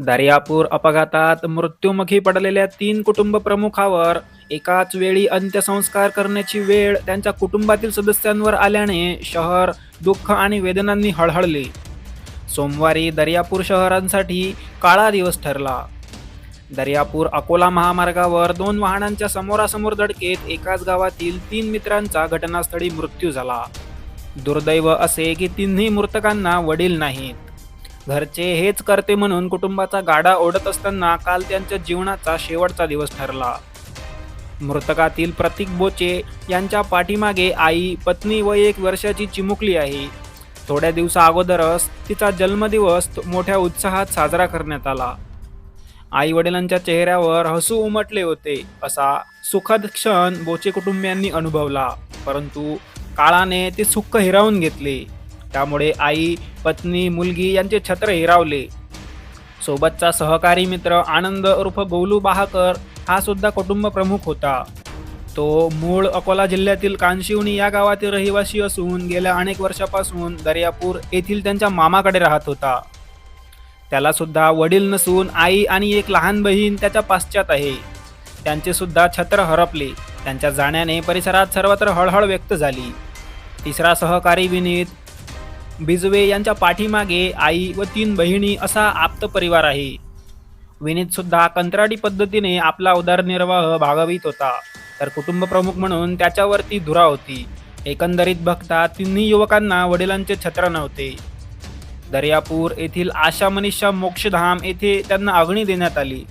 दर्यापूर अपघातात मृत्युमुखी पडलेल्या तीन कुटुंब प्रमुखावर एकाच वेळी अंत्यसंस्कार करण्याची वेळ त्यांच्या कुटुंबातील सदस्यांवर आल्याने शहर दुःख आणि वेदनांनी हळहळले. सोमवारी दर्यापूर शहरांसाठी काळा दिवस ठरला. दर्यापूर अकोला महामार्गावर दोन वाहनांच्या समोरासमोर धडकेत एकाच गावातील तीन मित्रांचा घटनास्थळी मृत्यू झाला. दुर्दैव असे की तिन्ही मृतकांना वडील नाहीत. घरचे हेच करते म्हणून कुटुंबाचा गाडा ओढत असताना काल त्यांच्या जीवनाचा शेवटचा दिवस ठरला. मृतकातील प्रतीक बोचे यांच्या पाठीमागे आई पत्नी व एक वर्षाची चिमुकली आहे. थोड्या दिवसा अगोदरच तिचा जन्मदिवस मोठ्या उत्साहात साजरा करण्यात आला. आई वडिलांच्या चेहऱ्यावर हसू उमटले होते असा सुखद क्षण बोचे कुटुंबियांनी अनुभवला. परंतु काळाने ते सुख हिरावून घेतले. त्यामुळे आई पत्नी मुलगी यांचे छत्र हिरावले सोबतचा सहकारी मित्र आनंद उर्फ गोलू बहाकर हा सुद्धा कुटुंब प्रमुख होता. तो मूळ अकोला जिल्ह्यातील कानशिवणी या गावातील रहिवासी असून गेल्या अनेक वर्षापासून दर्यापूर येथील त्यांच्या मामाकडे राहत होता. त्याला सुद्धा वडील नसून आई आणि एक लहान बहीण त्याच्या पाश्चात आहे. त्यांचे सुद्धा छत्र हरपले. त्यांच्या जाण्याने परिसरात सर्वत्र हळहळ व्यक्त झाली. तिसरा सहकारी विनीत बिजवे यांच्या पाठीमागे आई व तीन बहिणी असा आप्त परिवार आहे. विनीत सुद्धा कंत्राटी पद्धतीने आपला उदरनिर्वाह भागवित होता. तर कुटुंब प्रमुख म्हणून त्याच्यावरती धुरा होती. एकंदरीत बघता तिन्ही युवकांना वडिलांचे छत्र नव्हते. दर्यापूर येथील आशा मनीषा मोक्षधाम येथे त्यांना अग्नी देण्यात आली.